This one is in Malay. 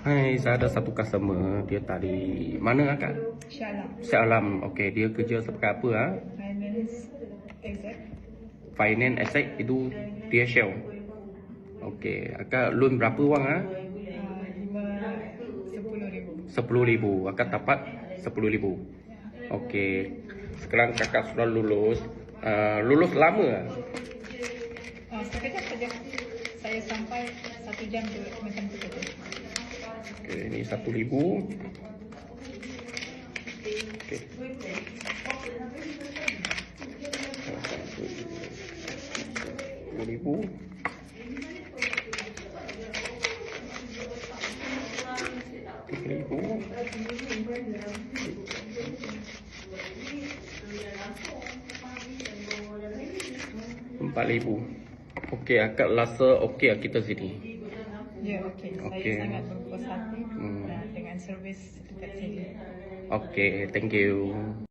Hai, saya ada satu customer. Dia tadi mana akak? Syalam. Shah Alam. Okey, dia kerja sebagai apa ha? Finance exact. Finance asset itu dia shell. Okey, akak loan berapa wang ha? Lima sepuluh ribu. Akak dapat sepuluh ribu. Okey. Sekarang kakak sudah lulus. Uh, lulus lama ah? Uh, sekejap saja. Saya sampai satu jam tu macam tu. Okey, ini satu ribu. Okey. Dua ribu. Tiga ribu. Empat ribu. Okey, akak rasa okey lah kita sini. Ya, okey. Okey. Saya sangat berpuas hati Hmm. dengan servis dekat sini. Okey, thank you.